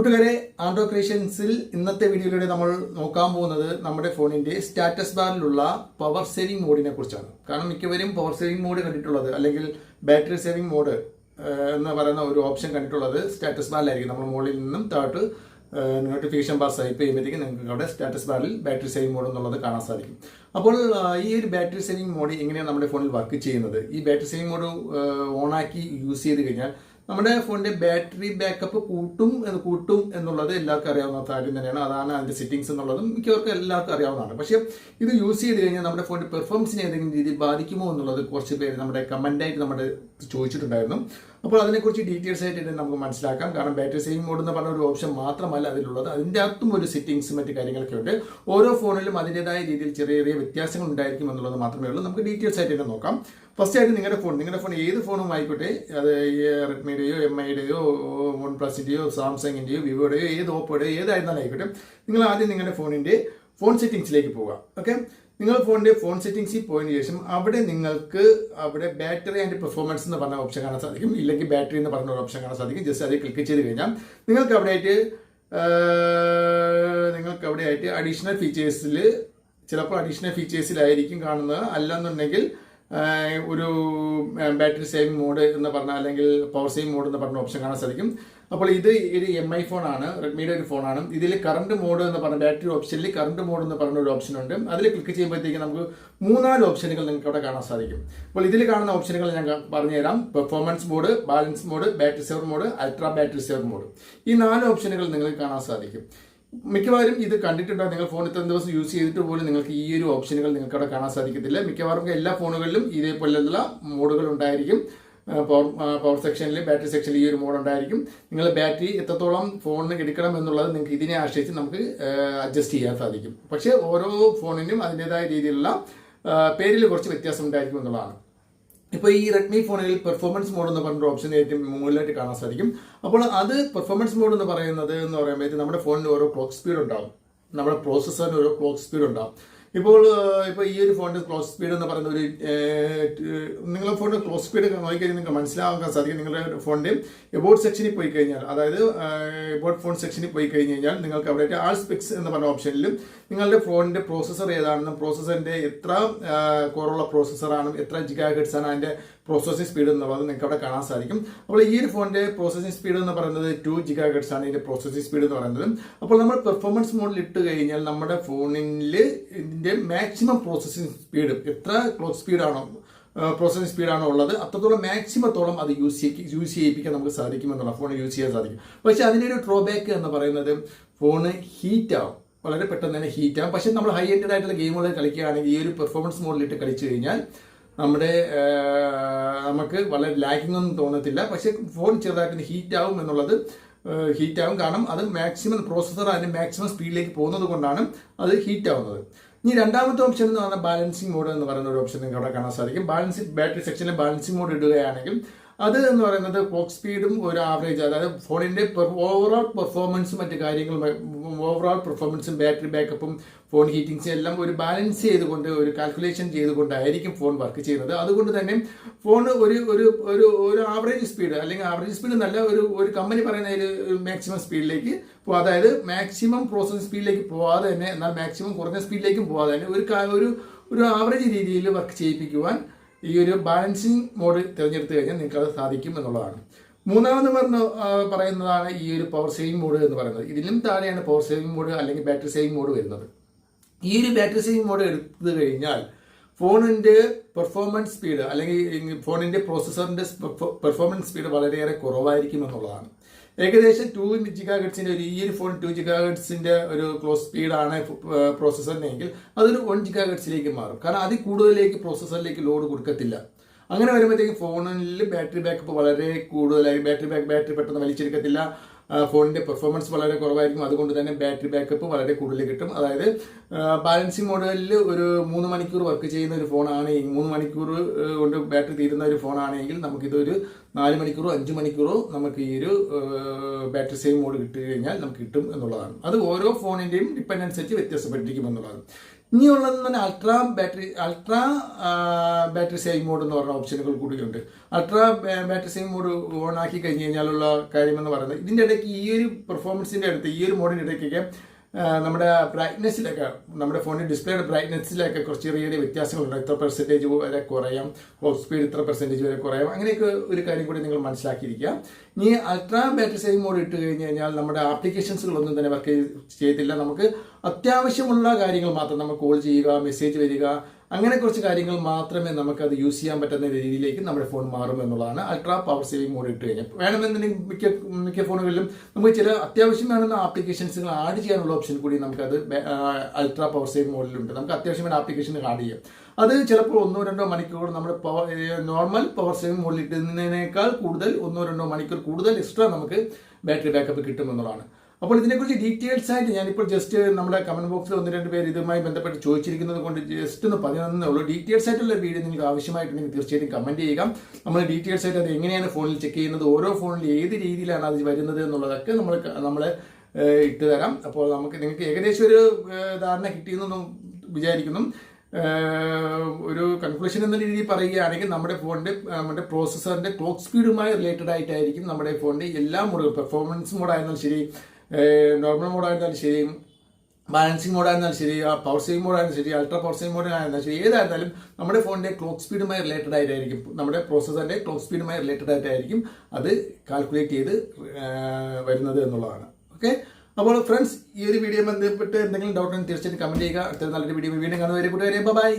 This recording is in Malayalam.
കൂട്ടുകാരെ ആൻഡ്രോ ക്രിയേഷൻസിൽ ഇന്നത്തെ വീഡിയോയിലൂടെ നമ്മൾ നോക്കാൻ പോകുന്നത് നമ്മുടെ ഫോണിന്റെ സ്റ്റാറ്റസ് ബാറിലുള്ള പവർ സേവിംഗ് മോഡിനെ കുറിച്ചാണ്. കാരണം മിക്കവരും പവർ സേവിംഗ് മോഡ് കണ്ടിട്ടുള്ളത് അല്ലെങ്കിൽ ബാറ്ററി സേവിംഗ് മോഡ് എന്ന് പറയുന്ന ഒരു ഓപ്ഷൻ കണ്ടിട്ടുള്ളത് സ്റ്റാറ്റസ് ബാറിലായിരിക്കും. നമ്മൾ മുകളിൽ നിന്നും താഴോട്ട് നോട്ടിഫിക്കേഷൻ ബാർ സ്വൈപ്പ് ചെയ്യുമ്പോഴത്തേക്കും നിങ്ങൾക്ക് അവിടെ സ്റ്റാറ്റസ് ബാറിൽ ബാറ്ററി സേവിംഗ് മോഡ് എന്നുള്ളത് കാണാൻ സാധിക്കും. അപ്പോൾ ഈ ഒരു ബാറ്ററി സേവിംഗ് മോഡ് എങ്ങനെയാണ് നമ്മുടെ ഫോണിൽ വർക്ക് ചെയ്യുന്നത്? ഈ ബാറ്ററി സേവിംഗ് മോഡ് ഓണാക്കി യൂസ് ചെയ്ത് കഴിഞ്ഞാൽ നമ്മുടെ ഫോണിന്റെ ബാറ്ററി ബാക്കപ്പ് കൂട്ടും എന്ന് കൂട്ടും എന്നുള്ളത് എല്ലാവർക്കും അറിയാവുന്ന കാര്യം തന്നെയാണ്. അതാണ് അതിന്റെ സെറ്റിംഗ്സ് എന്നുള്ളതും മിക്കവർക്കും എല്ലാവർക്കും അറിയാവുന്നതാണ്. പക്ഷേ ഇത് യൂസ് ചെയ്ത് കഴിഞ്ഞാൽ നമ്മുടെ ഫോണിന്റെ പെർഫോമൻസിനെ ഏതെങ്കിലും രീതിയിൽ ബാധിക്കുമോ എന്നുള്ളത് കുറച്ച് പേര് നമ്മുടെ കമന്റായിട്ട് നമ്മുടെ ചോദിച്ചിട്ടുണ്ടായിരുന്നു. അപ്പോൾ അതിനെക്കുറിച്ച് ഡീറ്റെയിൽസ് ആയിട്ട് നമുക്ക് മനസ്സിലാക്കാം. കാരണം ബാറ്ററി സേവിംഗ് മോഡ് എന്ന് പറഞ്ഞ ഒരു ഓപ്ഷൻ മാത്രമല്ല അതിലുള്ളത്. അതിന്റെ അകത്തും ഒരു സെറ്റിംഗ്സ് മറ്റു കാര്യങ്ങളൊക്കെ ഉണ്ട്. ഓരോ ഫോണിലും അതിന്റെതായ രീതിയിൽ ചെറിയ ചെറിയ വ്യത്യാസങ്ങൾ ഉണ്ടായിരിക്കും എന്നുള്ളത് മാത്രമേ ഉള്ളൂ. നമുക്ക് ഡീറ്റെയിൽസ് ആയിട്ട് നോക്കാം. ഫസ്റ്റ് ആയിട്ട് നിങ്ങളുടെ ഫോൺ നിങ്ങളുടെ ഫോൺ ഏത് ഫോണും ആയിക്കോട്ടെ. അത് റെഡ്മിയുടെയോ എം ഐയുടെയോ വൺ പ്ലസിന്റെയോ സാംസങ്ങിന്റെയോ വിവോയുടെയോ ഏത് ഓപ്പോയുടെയോ ഏതായിരുന്നാലും ആയിക്കോട്ടെ. നിങ്ങൾ ആദ്യം നിങ്ങളുടെ ഫോണിന്റെ ഫോൺ സെറ്റിങ്സിലേക്ക് പോവുക. ഓക്കെ നിങ്ങൾ ഫോണിന്റെ ഫോൺ സെറ്റിങ്സിൽ പോയതിന് ശേഷം അവിടെ നിങ്ങൾക്ക് അവിടെ ബാറ്ററി ആൻഡ് പെർഫോമൻസ് എന്ന് പറഞ്ഞ ഓപ്ഷൻ കാണാൻ സാധിക്കും. ഇല്ലെങ്കിൽ ബാറ്ററി എന്ന് പറഞ്ഞ ഒരു ഓപ്ഷൻ കാണാൻ സാധിക്കും. ജസ്റ്റ് അതിൽ ക്ലിക്ക് ചെയ്ത് കഴിഞ്ഞാൽ നിങ്ങൾക്ക് അവിടെ ആയിട്ട് നിങ്ങൾക്ക് അവിടെ ആയിട്ട് അഡീഷണൽ ഫീച്ചേഴ്സിൽ ചിലപ്പോൾ അഡീഷണൽ ഫീച്ചേഴ്സിലായിരിക്കും കാണുന്നത്. അല്ലെന്നുണ്ടെങ്കിൽ ഒരു ബാറ്ററി സേവിംഗ് മോഡ് എന്ന് പറഞ്ഞ അല്ലെങ്കിൽ പവർ സേവിംഗ് മോഡ് എന്ന് പറഞ്ഞ ഓപ്ഷൻ കാണാൻ സാധിക്കും. അപ്പോൾ ഇത് ഒരു എം ഐ ഫോൺ ഫോണാണ് റെഡ്മിയുടെ ഒരു ഫോണാണ് ഇതിൽ കറണ്ട് മോഡ് എന്ന് പറഞ്ഞ ബാറ്ററി ഓപ്ഷനിൽ കറണ്ട് മോഡ് എന്ന് പറഞ്ഞ ഒരു ഓപ്ഷൻ ഉണ്ട്. അതിൽ ക്ലിക്ക് ചെയ്യുമ്പോഴത്തേക്ക് നമുക്ക് മൂന്നാൽ ഓപ്ഷനുകൾ നിങ്ങൾക്ക് അവിടെ കാണാൻ സാധിക്കും. അപ്പോൾ ഇതിൽ കാണുന്ന ഓപ്ഷനുകൾ ഞാൻ പറഞ്ഞു പറഞ്ഞുതരാം. Performance mode balance mode battery saver mode ultra battery saver mode ഈ നാല് ഓപ്ഷനുകൾ നിങ്ങൾക്ക് കാണാൻ സാധിക്കും. മിക്കവാറും ഇത് കണ്ടിട്ടുണ്ടാകും നിങ്ങൾ ഫോൺ ഇത്രയും ദിവസം യൂസ് ചെയ്തിട്ട് പോലും നിങ്ങൾക്ക് ഈ ഒരു ഓപ്ഷനുകൾ നിങ്ങൾക്ക് അവിടെ കാണാൻ സാധിക്കത്തില്ല. മിക്കവാറും എല്ലാ ഫോണുകളിലും ഇതേപോലെയുള്ള മോഡുകൾ ഉണ്ടായിരിക്കും. പവർ പവർ സെക്ഷനിൽ ബാറ്ററി സെക്ഷനിൽ ഈ ഒരു മോഡ് ഉണ്ടായിരിക്കും. നിങ്ങൾ ബാറ്ററി എത്രത്തോളം ഫോണിന് എടുക്കണം എന്നുള്ളത് നിങ്ങൾക്ക് ഇതിനെ ആശ്രയിച്ച് നമുക്ക് അഡ്ജസ്റ്റ് ചെയ്യാൻ സാധിക്കും. പക്ഷേ ഓരോ ഫോണിനും അതിന്റെതായ രീതിയിലുള്ള പേരിൽ കുറച്ച് വ്യത്യാസം ഉണ്ടായിരിക്കും എന്നുള്ളതാണ്. ഇപ്പോൾ ഈ റെഡ്മി ഫോണിൽ പെർഫോമൻസ് മോഡ് എന്ന് പറഞ്ഞ ഓപ്ഷൻ ഏറ്റവും മുകളിലായിട്ട് കാണാൻ സാധിക്കും. അപ്പോൾ അത് പെർഫോമൻസ് മോഡ് എന്ന് പറയുന്നത് എന്ന് പറയുമ്പോഴത്തേക്ക് നമ്മുടെ ഫോണിന് ഓരോ ക്ലോക്ക് സ്പീഡ് ഉണ്ടാവും. നമ്മുടെ പ്രോസസ്സറിന് ഓരോ ക്ലോക്ക് സ്പീഡ് ഉണ്ടാവും. ഇപ്പോൾ ഇപ്പോൾ ഈ ഒരു ഫോണിന്റെ ക്ലോസ് സ്പീഡ് എന്ന് പറയുന്ന ഒരു നിങ്ങളുടെ ഫോണിന്റെ ക്ലോസ് സ്പീഡ് നോക്കിക്കഴിഞ്ഞാൽ നിങ്ങൾക്ക് മനസ്സിലാക്കാൻ സാധിക്കും. നിങ്ങളുടെ ഫോണിന്റെ എബോട്ട് സെക്ഷനിൽ പോയി കഴിഞ്ഞാൽ അതായത് എബോട്ട് ഫോൺ സെക്ഷനിൽ പോയി കഴിഞ്ഞ് കഴിഞ്ഞാൽ നിങ്ങൾക്ക് അവിടെ ആൾ സ്പെക്സ് എന്ന് പറഞ്ഞ ഓപ്ഷനിലും നിങ്ങളുടെ ഫോണിന്റെ പ്രോസസ്സർ ഏതാണെന്നും പ്രോസസ്സറിന്റെ എത്ര കുറവുള്ള പ്രോസസ്സറാണ് എത്ര ജിഗാ ഹെഡ്സ് ആണ് അതിന്റെ പ്രോസസ്സിംഗ് സ്പീഡ് എന്ന് പറയുന്നത് നിങ്ങൾക്ക് അവിടെ കാണാൻ സാധിക്കും. അപ്പോൾ ഈ ഒരു ഫോണിന്റെ പ്രോസസ്സിംഗ് സ്പീഡ് എന്ന് പറയുന്നത് ടു ജിഗാ ഗഡ്സ് ആണ് ഇതിന്റെ പ്രോസസ്സിംഗ് സ്പീഡ് എന്ന് പറയുന്നത്. അപ്പോൾ നമ്മൾ പെർഫോമൻസ് മോഡിൽ ഇട്ട് കഴിഞ്ഞാൽ നമ്മുടെ ഫോണിൽ ഇതിന്റെ മാക്സിമം പ്രോസസ്സിംഗ് സ്പീഡ് എത്ര ക്ലോക്ക് സ്പീഡാണോ പ്രോസസ്സിംഗ് സ്പീഡാണ് ഉള്ളത് അത്രത്തോളം മാക്സിമത്തോളം അത് യൂസ് യൂസ് ചെയ്യിപ്പിക്കാൻ നമുക്ക് സാധിക്കുമെന്നുള്ള ഫോൺ യൂസ് ചെയ്യാൻ സാധിക്കും. പക്ഷേ അതിന്റെ ഒരു ഡ്രോബാക്ക് എന്ന് പറയുന്നത് ഫോണ് ഹീറ്റ് ആവും. വളരെ പെട്ടെന്ന് തന്നെ ഹീറ്റ് ആവും. പക്ഷേ നമ്മൾ ഹൈ എൻഡഡ് ആയിട്ടുള്ള ഗെയിമുകൾ കളിക്കുകയാണെങ്കിൽ ഈ ഒരു പെർഫോമൻസ് മോഡിലിട്ട് കളിച്ചു കഴിഞ്ഞാൽ നമ്മുടെ നമുക്ക് വളരെ ലാഗിങ് ഒന്നും തോന്നത്തില്ല. പക്ഷേ ഫോൺ ചെറുതായിട്ട് ഹീറ്റ് ആവും എന്നുള്ളത് ഹീറ്റ് ആവും. കാരണം അത് മാക്സിമം പ്രോസസ്സർ അതിന് മാക്സിമം സ്പീഡിലേക്ക് പോകുന്നത് കൊണ്ടാണ് അത് ഹീറ്റ് ആവുന്നത്. ഇനി രണ്ടാമത്തെ ഓപ്ഷൻ എന്ന് പറഞ്ഞാൽ ബാലൻസിങ് മോഡ് എന്ന് പറയുന്ന ഒരു ഓപ്ഷൻ നിങ്ങൾക്ക് അവിടെ കാണാൻ സാധിക്കും. ബാലൻസിങ് ബാറ്ററി സെക്ഷനിൽ ബാലൻസിങ് മോഡ് ഇടുകയാണെങ്കിൽ അത് എന്ന് പറയുന്നത് ക്ലോക്ക് സ്പീഡും ഒരു ആവറേജ് അതായത് ഫോണിന്റെ ഓവറോൾ പെർഫോമൻസും മറ്റു കാര്യങ്ങളും ഓവറോൾ പെർഫോമൻസും ബാറ്ററി ബാക്കപ്പും ഫോൺ ഹീറ്റിംഗ്സും എല്ലാം ഒരു ബാലൻസ് ചെയ്തുകൊണ്ട് ഒരു കാൽക്കുലേഷൻ ചെയ്തുകൊണ്ടായിരിക്കും ഫോൺ വർക്ക് ചെയ്യുന്നത്. അതുകൊണ്ട് തന്നെ ഫോൺ ഒരു ഒരു ഒരു ഒരു ആവറേജ് സ്പീഡ് അല്ലെങ്കിൽ ആവറേജ് സ്പീഡ് നല്ല ഒരു ഒരു കമ്പനി പറയുന്ന ഒരു മാക്സിമം സ്പീഡിലേക്ക് അതായത് മാക്സിമം പ്രോസസ്സിംഗ് സ്പീഡിലേക്ക് പോവാതെ തന്നെ എന്നാൽ മാക്സിമം കുറഞ്ഞ സ്പീഡിലേക്കും പോവാതെ തന്നെ ഒരു ഒരു ഒരു ആവറേജ് രീതിയിൽ വർക്ക് ചെയ്യിപ്പിക്കുവാൻ ഈ ഒരു ബാലൻസിങ് മോഡ് തിരഞ്ഞെടുത്തു കഴിഞ്ഞാൽ നിങ്ങൾക്ക് അത് സാധിക്കും എന്നുള്ളതാണ്. മൂന്നാമത് പറഞ്ഞ പറയുന്നതാണ് ഈ ഒരു പവർ സേവിംഗ് മോഡ് എന്ന് പറയുന്നത്. ഇതിലും താഴെയാണ് പവർ സേവിംഗ് മോഡ് അല്ലെങ്കിൽ ബാറ്ററി സേവിംഗ് മോഡ് വരുന്നത്. ഈ ഒരു ബാറ്ററി സേവിംഗ് മോഡ് എടുത്തു കഴിഞ്ഞാൽ ഫോണിന്റെ പെർഫോമൻസ് സ്പീഡ് അല്ലെങ്കിൽ ഫോണിന്റെ പ്രോസസ്സറിന്റെ പെർഫോമൻസ് സ്പീഡ് വളരെയേറെ കുറവായിരിക്കും എന്നുള്ളതാണ്. ഏകദേശം ടു ജിഗാ ഹെഡ്സിന്റെ ഒരു ഈ ഒരു ഫോൺ ടു ജിഗാ ഹെഡ്സിന്റെ ഒരു ക്ലോസ് സ്പീഡാണ് പ്രോസസ്സറിനെങ്കിൽ അതൊരു വൺ ജിഗാ ഹെഡ്സിലേക്ക് മാറും. കാരണം അതിൽ കൂടുതലേക്ക് പ്രോസസ്സറിലേക്ക് ലോഡ് കൊടുക്കത്തില്ല. അങ്ങനെ വരുമ്പോഴത്തേക്കും ഫോണിൽ ബാറ്ററി ബാക്കപ്പ് വളരെ കൂടുതലായി ബാറ്ററി ബാക്ക് ബാറ്ററി പെട്ടെന്ന് വലിച്ചെടുക്കത്തില്ല. ഫോണിന്റെ പെർഫോമൻസ് വളരെ കുറവായിരിക്കും. അതുകൊണ്ട് തന്നെ ബാറ്ററി ബാക്കപ്പ് വളരെ കൂടുതൽ കിട്ടും. അതായത് ബാലൻസിങ് മോഡലിൽ ഒരു മൂന്ന് മണിക്കൂർ വർക്ക് ചെയ്യുന്ന ഒരു ഫോണാണ് മൂന്ന് മണിക്കൂർ കൊണ്ട് ബാറ്ററി തീരുന്ന ഒരു ഫോണാണെങ്കിൽ നമുക്കിതൊരു നാല് മണിക്കൂറോ അഞ്ച് മണിക്കൂറോ നമുക്ക് ഈ ഒരു ബാറ്ററി സേവ് മോഡ് കിട്ടി കഴിഞ്ഞാൽ നമുക്ക് കിട്ടും എന്നുള്ളതാണ്. അത് ഓരോ ഫോണിന്റെയും ഡിപ്പെൻഡ് അനുസരിച്ച് വ്യത്യാസപ്പെട്ടിരിക്കും എന്നുള്ളതാണ്. ഇനിയുള്ളത് തന്നെ ultra battery ultra battery save mode എന്ന് പറഞ്ഞ ഓപ്ഷനുകൾ കൂടിയുണ്ട്. Ultra battery save mode on ആക്കി കഴിഞ്ഞ് കഴിഞ്ഞാലുള്ള കാര്യമെന്ന് പറയുന്നത് ഇതിന്റെ ഇടയ്ക്ക് ഈ ഒരു പെർഫോമൻസിന്റെ അടുത്ത് ഈ ഒരു മോഡിന്റെ ഇടയ്ക്കൊക്കെ നമ്മുടെ ബ്രൈറ്റ്നെസ്സിലൊക്കെ നമ്മുടെ ഫോണിൽ ഡിസ്പ്ലേയുടെ ബ്രൈറ്റ്നെസ്സിലൊക്കെ കുറച്ച് ചെറിയ ചെറിയ വ്യത്യാസങ്ങളുണ്ട്. ഇത്ര പെർസെന്റേജ് വരെ കുറയാം ക്ലോക്ക് സ്പീഡ് ഇത്ര പെർസെന്റേജ് വരെ കുറയാം. അങ്ങനെയൊക്കെ ഒരു കാര്യം കൂടി നിങ്ങൾ മനസ്സിലാക്കിയിരിക്കുക. ഇനി അൾട്രാ ബാറ്ററി സേവിംഗ് മോഡ് ഇട്ട് കഴിഞ്ഞ് കഴിഞ്ഞാൽ നമ്മുടെ ആപ്ലിക്കേഷൻസുകളൊന്നും തന്നെ വർക്ക് ചെയ്യത്തില്ല. നമുക്ക് അത്യാവശ്യമുള്ള കാര്യങ്ങൾ മാത്രം നമുക്ക് കോൾ ചെയ്യുക മെസ്സേജ് വരിക അങ്ങനെ കുറച്ച് കാര്യങ്ങൾ മാത്രമേ നമുക്ക് അത് യൂസ് ചെയ്യാൻ പറ്റുന്ന രീതിയിലേക്ക് നമ്മുടെ ഫോൺ മാറും എന്നുള്ളതാണ്. അൾട്രാ പവർ സേവിംഗ് മോഡ് ഇട്ട് കഴിഞ്ഞാൽ. വേണമെന്നുണ്ടെങ്കിൽ മിക്ക മിക്ക ഫോണുകളിലും നമുക്ക് ചില അത്യാവശ്യം വേണമെന്ന ആപ്ലിക്കേഷൻസുകൾ ആഡ് ചെയ്യാനുള്ള ഓപ്ഷൻ കൂടി നമുക്കത് അൾട്രാ പവർ സേവിംഗ് മോഡിലുണ്ട് നമുക്ക് അത്യാവശ്യം വേണ്ട ആപ്ലിക്കേഷൻ ആഡ് ചെയ്യാം. അത് ചിലപ്പോൾ ഒന്നോ രണ്ടോ മണിക്കൂർ നമ്മുടെ പവർ നോർമൽ പവർ സേവിംഗ് മോഡിൽ ഇട്ടുന്നതിനേക്കാൾ കൂടുതൽ ഒന്നോ രണ്ടോ മണിക്കൂർ കൂടുതൽ എക്സ്ട്രാ നമുക്ക് ബാറ്ററി ബാക്കപ്പ് കിട്ടും എന്നുള്ളതാണ്. അപ്പോൾ ഇതിനെക്കുറിച്ച് ഡീറ്റെയിൽസ് ആയിട്ട് ഞാനിപ്പോൾ ജസ്റ്റ് നമ്മുടെ കമന്റ് ബോക്സിൽ ഒന്ന് രണ്ട് പേര് ഇതുമായി ബന്ധപ്പെട്ട് ചോദിച്ചിരിക്കുന്നത് കൊണ്ട് ജസ്റ്റ് ഒന്ന് പറയുന്നതേ ഉള്ളൂ. ഡീറ്റെയിൽസ് ആയിട്ടുള്ള വീഡിയോ നിങ്ങൾക്ക് ആവശ്യമായിട്ടുണ്ടെങ്കിൽ തീർച്ചയായിട്ടും കമന്റ് ചെയ്യുക. നമ്മൾ ഡീറ്റെയിൽസ് ആയിട്ട് അത് എങ്ങനെയാണ് ഫോണിൽ ചെക്ക് ചെയ്യുന്നത് ഓരോ ഫോണിൽ ഏത് രീതിയിലാണ് അത് വരുന്നത് എന്നുള്ളതൊക്കെ നമ്മൾ നമ്മൾ ഇട്ട് തരാം. അപ്പോൾ നമുക്ക് നിങ്ങൾക്ക് ഏകദേശം ഒരു ധാരണ കിട്ടിയെന്നൊന്നും വിചാരിക്കുന്നു. ഒരു കൺക്ലൂഷൻ എന്ന രീതിയിൽ പറയുകയാണെങ്കിൽ നമ്മുടെ ഫോണിന്റെ നമ്മുടെ പ്രോസസ്സറിന്റെ ക്ലോക്ക് സ്പീഡുമായി റിലേറ്റഡ് ആയിട്ടായിരിക്കും നമ്മുടെ ഫോണിന്റെ എല്ലാ മോഡുകളും പെർഫോമൻസ് മോഡായിരുന്നാലും ശരി നോർമൽ മോഡായിരുന്നാലും ശരി ബാലൻസിങ് മോഡായിരുന്നാലും ശരി പവർ സേവിംഗ് മോഡായിരുന്നാലും ശരി അൾട്രാ പവർ സേവിംഗ് മോഡായിരുന്നാലും ശരി ഏതായിരുന്നാലും നമ്മുടെ ഫോണിന്റെ ക്ലോക്ക് സ്പീഡുമായി റിലേറ്റഡ് ആയിട്ടായിരിക്കും. നമ്മുടെ പ്രോസസ്സറിന്റെ ക്ലോക്ക് സ്പീഡുമായി റിലേറ്റഡ് ആയിട്ടായിരിക്കും അത് കാൽക്കുലേറ്റ് ചെയ്ത് വരുന്നത് എന്നുള്ളതാണ്. ഓക്കെ അപ്പോൾ ഫ്രണ്ട്സ് ഈ ഒരു വീഡിയോ ബന്ധപ്പെട്ട് എന്തെങ്കിലും ഡൗട്ട് ഉണ്ടെങ്കിൽ തീർച്ചയായിട്ടും കമന്റ് ചെയ്യുക. അടുത്ത നല്ലൊരു വീഡിയോ വീണ്ടും കാണുന്നവരെ കൂട്ടുകാരെ ബൈ